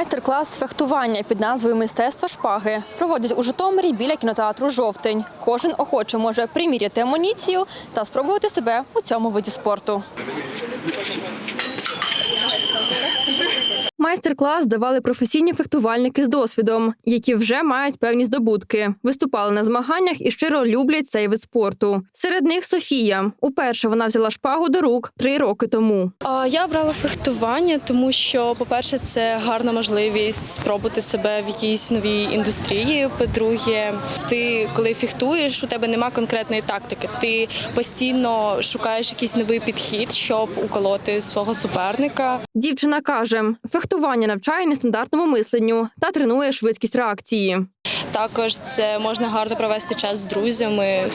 Майстер-клас з фехтування під назвою Мистецтво шпаги проводять у Житомирі біля кінотеатру Жовтень. Кожен охоче може приміряти амуніцію та спробувати себе у цьому виді спорту. Майстер-клас давали професійні фехтувальники з досвідом, які вже мають певні здобутки, виступали на змаганнях і щиро люблять цей вид спорту. Серед них Софія. Уперше вона взяла шпагу до рук три роки тому. Я обрала фехтування, тому що, по-перше, це гарна можливість спробувати себе в якійсь новій індустрії. По-друге, ти коли фехтуєш, у тебе нема конкретної тактики. Ти постійно шукаєш якийсь новий підхід, щоб уколоти свого суперника. Дівчина каже, фехтування навчає нестандартному мисленню та тренує швидкість реакції. Також це можна гарно провести час з друзями.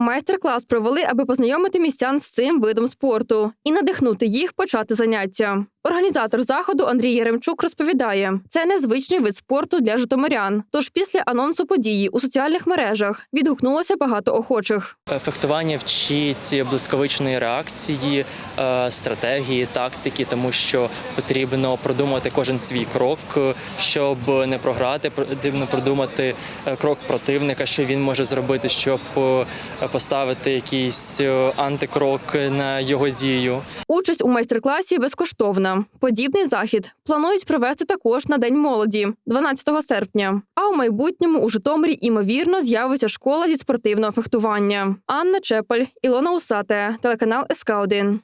Майстер-клас провели, аби познайомити містян з цим видом спорту і надихнути їх почати заняття. Організатор заходу Андрій Яремчук розповідає, це незвичний вид спорту для житомирян. Тож після анонсу події у соціальних мережах відгукнулося багато охочих. Фехтування вчить блискавичної реакції, е, стратегії, тактики, тому що потрібно продумати кожен свій крок, щоб не програти. Потрібно продумати е, крок противника, що він може зробити, щоб е, поставити якийсь антикрок на його дію. Участь у майстер-класі безкоштовна. Подібний захід планують провести також на День молоді, 12 серпня. А у майбутньому у Житомирі імовірно з'явиться школа зі спортивного фехтування. Анна Чепель, Ілона Усате, телеканал СК 1